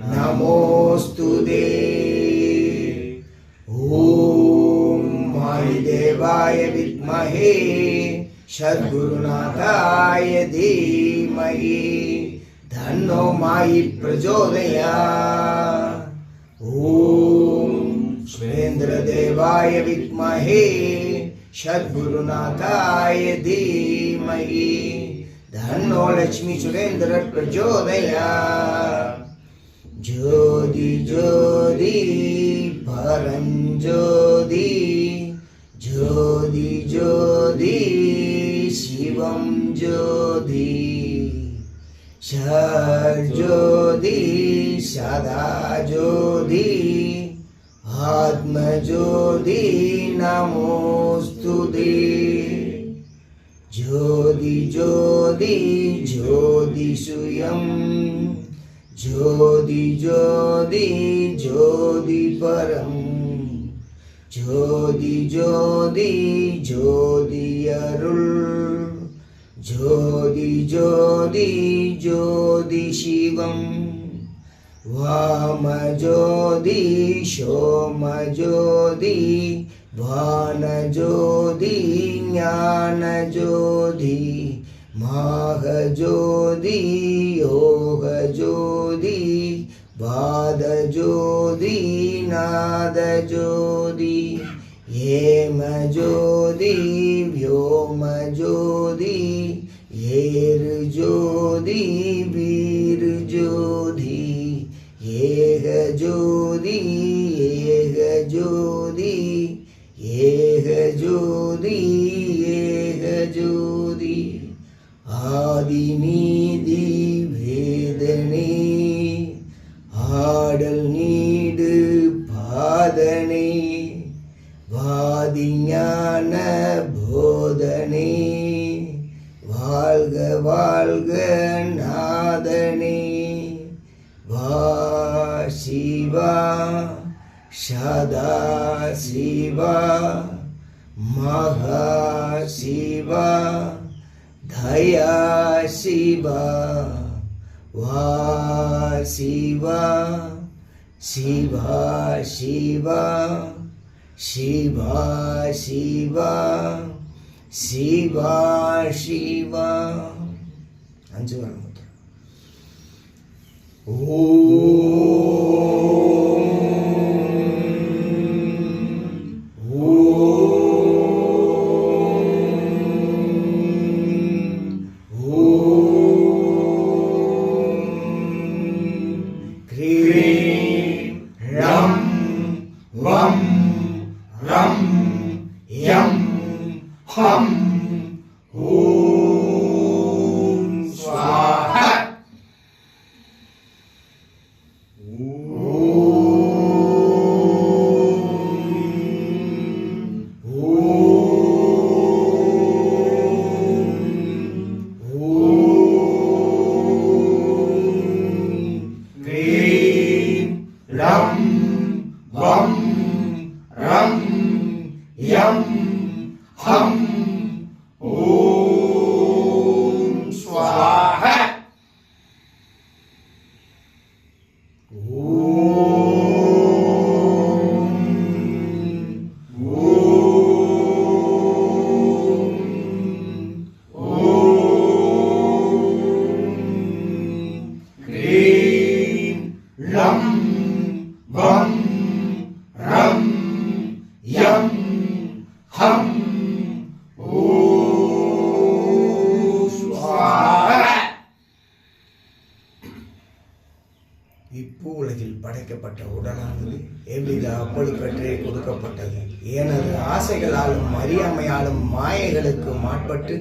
नमोस्तु दे ॐ वायुदेवाय विद्महे, सद्गुरुनाथाय धीमहि। धन्नो मायि प्रचोदया। ॐ सुरेन्द्रदेवाय विद्महे, सद्गुरुनाथाय धीमहि। धन्नो लक्ष्मी सुरेन्द्र प्रचोदया। ज्योति ज्योति, परम ज्योति ज्योति ज्योति शिवं ज्योति ज्योति, सदा ज्योति, आत्मज्योति नमोस्तुति ते। ज्योति ज्योति ज्योतिषुयम् ജ്യോതി ജ്യോതി ജ്യോതി പരം ജ്യോതി ജ്യോതി ജ്യോതി അരുൾ ജ്യോതി ജ്യോതി ജ്യോതി ശിവം വാമ ജ്യോതി ശോമ ജ്യോതി ഭാന ജ്യോതി ജ്ഞാന ജ്യോതി മാഹ ജ്യോതി യോഗ ജ്യോതി பாதஜோதி நாதஜோதி ஏமஜோதி வியோமஜோதி ஏறு ஜோதி வீர் ஜோதி ஏக ஜோதி ஏக ஜோதி ஏக ஜோதி ஏக ஜோதி ஆதிநீதி வாதிஞான போதனே வாழ்க வாழ்க நாதனே வா சிவா சதா சிவா மகா சிவா தயா சிவா வா சிவா शिवा शिवा शिवा शिवा शिवा शिवा। ಅಂಜು ಓ hum, hum. உலகில் படைக்கப்பட்ட உடலானது எவ்வித அப்பழுக்கற்றே கொடுக்கப்பட்டது. எனது ஆசைகளாலும் அறியாமையாலும் மாயைகளுக்கு மாட்பட்டு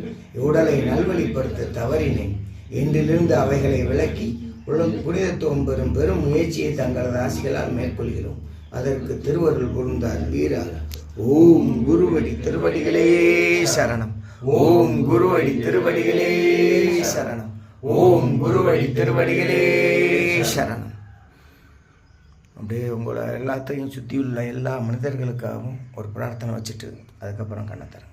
உடலை நல்வழிப்படுத்த தவறினேன். என்றிலிருந்து அவைகளை விலக்கி உடல் புனிதத்துவம் பெறும் பெரும் முயற்சியை தங்களது ஆசைகளால் மேற்கொள்கிறோம். அதற்கு திருவருள் புரிந்தார் வீரர். ஓம் குருவடி திருவடிகளே சரணம். ஓம் குருவடி திருவடிகளே சரணம். ஓம் குருவடி திருவடிகளே சரணம். அப்படியே உங்களை எல்லாத்தையும் சுற்றி உள்ள எல்லா மனிதர்களுக்காகவும் ஒரு பிரார்த்தனை வச்சுட்டு அதுக்கப்புறம் கண்ணை தரேன்